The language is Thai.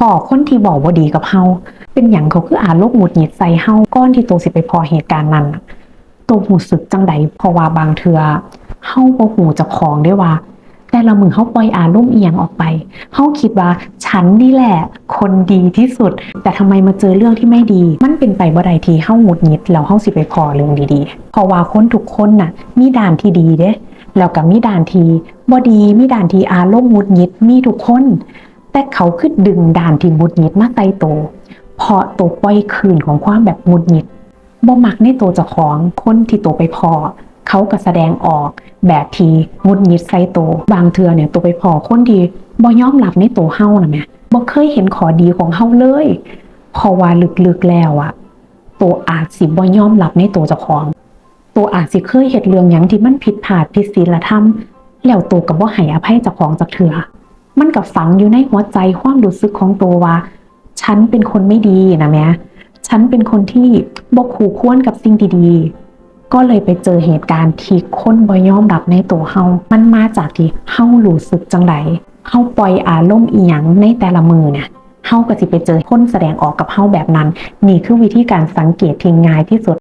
พอคนที่บอกว่าดีกับเฮาเป็นอย่างเขาคืออารมณ์หงุดหงิดใส่เฮาก้อนที่โตสิไปพอเหตุการณ์นั้นตัวหูสึกจังใดเพราะว่าบางเทือเฮาบ่หูจะของได้ว่า แต่ละมือเฮาปล่อยอารมณ์เอียงออกไปเฮาคิดว่าฉันนี่แหละ คนดีที่สุด แต่ทำไมมาเจอเรื่องที่ไม่ดี มันเป็นไปบ่ได้ที่เฮาหงุดหงิดแล้วเฮาสิไปพอเรื่องดีๆเพราะว่าคนทุกคนน่ะ มีด้านที่ดีเด้แล้วก็มีด้านที่บ่ดีมีด้านที่อารมณ์หงุดหงิดมีทุกคน แต่เขาคือดึงด่านที่หงุดหงิดมาใส่โตเพราะโตวปล่อยคืนของความแบบหงุดหงิดบ่มักในตัวเจ้าของคนที่โตวไปพอ เขาก็แสดงออกแบบทีมุดหงิดใส่โต บางเทือเนี่ยโตวไปพอคนที่บ่ยอมรับในตัวเฮานะแม่บ่เคยเห็นขอดีของเฮาเลยเพราะว่าลึกๆแล้วอะตัวอาจสิบ่ยอมรับในตัวเจ้าของ ตัวอาจสิเคยเฮ็ดเรื่องหยังที่มันผิดพลาดผิดศีลธรรม แล้วตัวก็บ่ให้อภัยเจ้าของจักเทื่อ มันกับฝังอยู่ในหัวใจความรู้สึกของตัวว่า ฉันเป็นคนไม่ดีนะแม่ฉันเป็นคนที่บกคู่ควรกับสิ่งดีๆ ก็เลยไปเจอเหตุการณ์ที่คนบ่ยอมรับในตัวเฮา มันมาจากที่เฮารู้สึกจังไดเฮาปล่อยอารมณ์อีหยังในแต่ละมือเนี่ยเฮาก็สิไปเจอคนแสดงออกกับเฮาแบบนั้น นี่คือวิธีการสังเกตที่ง่ายที่สุด